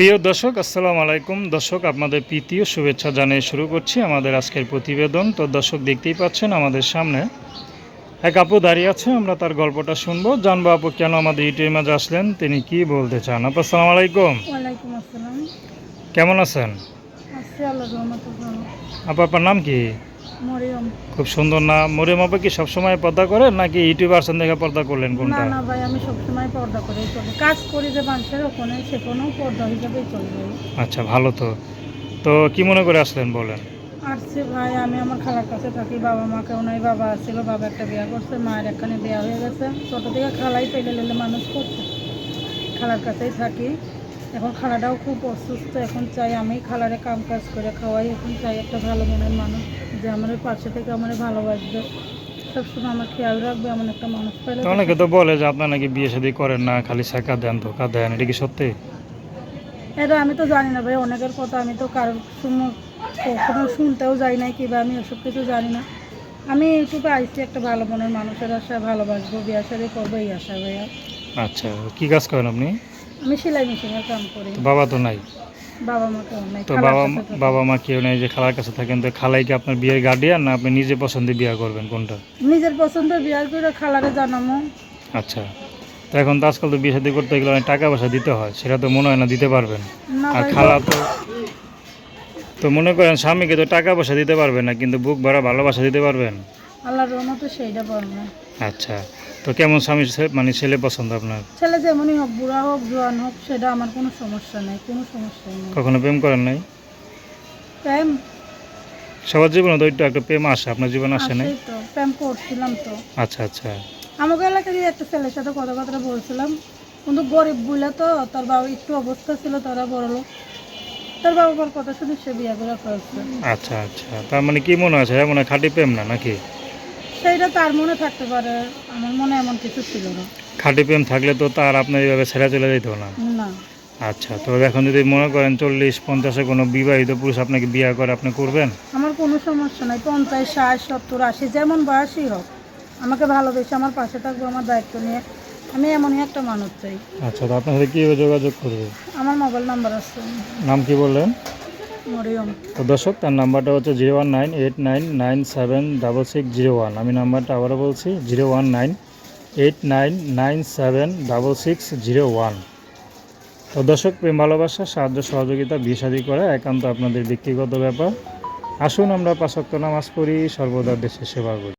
প্রিয় দর্শক আসসালামু আলাইকুম। দর্শক আপনাদের প্রীতীয় শুভেচ্ছা জানিয়ে শুরু করছি আমাদের আজকের প্রতিবেদন। তো দর্শক দেখতেই পাচ্ছেন আমাদের সামনে এক আপু দাঁড়িয়ে আছে আমরা তার গল্পটা শুনব। জানব আপু কেন আমাদের ইউটিউবের মাঝে আসলেন তিনি কি বলতে চান? আপু আসসালামু আলাইকুম। কেমন আছেন? আপু আপনার নাম কি? মরিয়ম। খুব সুন্দর না? মরিয়ম আপু কি সবসময় পর্দা করেন নাকি ইউটিউব আসেন দেখে পর্দা করলেন না কোনটা? না ভাই আমি সবসময় পর্দা করেই চলি। কাজ করি যে মানুষের ওখানে সেখানেও পর্দা হিসাবেই চলবে আচ্ছা ভালো তো। তো কি মনে করে আসলেন বলেন? আসছে ভাই আমি আমার খালার কাছে থাকি বাবা মা কেউ নাই বাবা ছিল বাবা একটা বিয়া করছে মায়ের একখানে বিয়া হয়ে গেছে। ছোট থেকে খালাই পেলে লেলে মানুষ করছে। খালার কাছেই থাকি। এখন খালাটাও খুব অসুস্থ এখন চাই আমি খালারে কাম কাজ করে খাওয়াই এখন চাই একটা ভালো মনের মানুষ। যে আমার পাশে থেকে আমার ভালোবাসবে। সবসময় আমার খেয়াল রাখবে এমন একটা মানুষ পেলে অনেকে তো বলে যে আপনার নাকি বিয়ে শাদী করেন না খালি শেখা দেন ধোকা দেন এটা কি সত্যি? এটা আমি তো জানি না ভাই অনেকের কথা আমি তো কারোর কখনো শুনতেও যাই নাই কিংবা আমি ওসব কিছু জানি না। আমি ইউটিউবে আইসি একটা ভালো মনের মানুষের আশায় ভালোবাসবো বিয়ে সাথে করব এই আশা ভাইয়া। আচ্ছা কি কাজ করেন আপনি? আমি সেলাই মেশিনের কাম করি। বাবা তো নাই? তো বাবা বাবা মা কেউ নেই যে খালার কাছে থাকেন তো খালাই কি আপনার বিয়ের গার্ডিয়ান না আপনি নিজে পছন্দে বিয়ে করবেন কোনটা? নিজের পছন্দের বিয়ার করে খালারে জানামো। আচ্ছা তো এখন তো আজকাল তো বিয়ে শাদী করতে গেলে অনেক টাকা পয়সা দিতে হয় সেটা তো মনে হয় না দিতে পারবেন। আর খালা তো তো মনে করেন স্বামীকে তো টাকা পয়সা দিতে পারবেন না কিন্তু বুক ভরা ভালোবাসা দিতে পারবেন? আল্লাহর রহমতে সেইটা পারব আচ্ছা তো কেমন স্বামী মানে ছেলে পছন্দ আপনার? ছেলে যেমনই হোক বুড়া হোক জোয়ান হোক সেটা আমার কোনো সমস্যা নেই কোনো সমস্যা নেই। কখনো প্রেম করেন নাই? প্রেম? সবার জীবনে তো একটু একটা প্রেম আসে আপনার জীবনে আসে নাই? তো প্রেম করছিলাম তো। আচ্ছা আচ্ছা। আমাকে এলাকারই একটা ছেলের সাথে কথাবার্তা বলছিলাম। কিন্তু গরিব বুঝলে তো তোর বাবা একটু অবস্থা ছিল তারা বড় লোক। তোর বাবা মার কথা শুনে সে বিয়ে করে ফেলছে। আচ্ছা আচ্ছা। তার মানে কি মনে আছে? মনে হয় খাঁটি প্রেম না নাকি? সেইটা তার মনে থাকতে পারে আমার মনে এমন কিছু ছিল না। খাঁটি প্রেম থাকলে তো তার আপনার এইভাবে ছেড়ে চলে যেত না। না। আচ্ছা তবে এখন যদি মনে করেন চল্লিশ পঞ্চাশে কোনো বিবাহিত পুরুষ আপনাকে বিয়ে করে আপনি করবেন? আমার কোনো সমস্যা নাই পঞ্চাশ ষাট সত্তর আশি যেমন বয়সই হোক আমাকে ভালোবেসে আমার পাশে থাকবে আমার দায়িত্ব নিয়ে আমি এমনই একটা মানুষ চাই। আচ্ছা তো আপনার সাথে কীভাবে যোগাযোগ করবে? আমার মোবাইল নাম্বার আছে। নাম কি বললেন? তো দর্শক, তার নাম্বারটা হচ্ছে zero one nine eight nine nine seven double six zero one আমি নাম্বারটা আবারও বলছি zero one nine eight nine nine seven double six zero one তো দর্শক, প্রেম, ভালোবাসা, সাহায্য, সহযোগিতা, বিষাদি করা একান্ত আপনাদের ব্যক্তিগত ব্যাপার। আসুন আমরা পাশক্ত নামাজ পড়ি, সর্বদা দেশের সেবা করি।